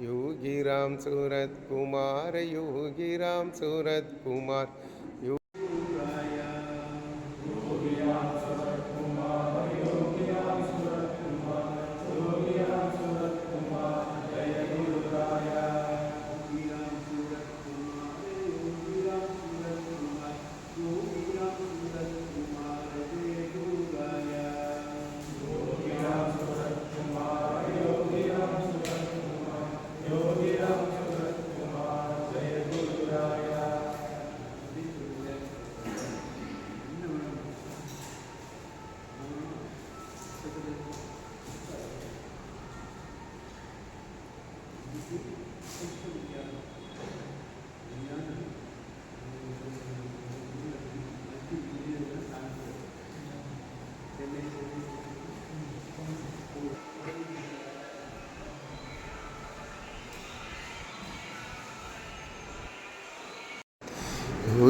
Yogi Ram Surat Kumar Yogi Ram Surat Kumar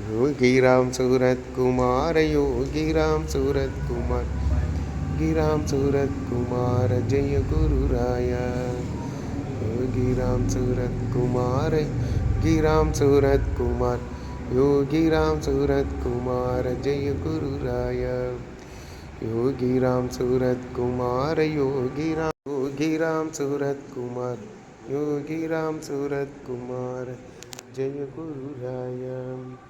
Yogi Ram Surat Kumar Yogi Ram Surat Kumar Yogi Ram Surat Kumar Jai Guru Raya Yogi Ram Surat Kumar Yogi Ram Surat Kumar Yogi Ram Surat Kumar Jai Guru Raya Yogi Ram Surat Kumar Yogi Ram Yogi Ram Surat Kumar Yogi Ram Surat Kumar Jai Guru Raya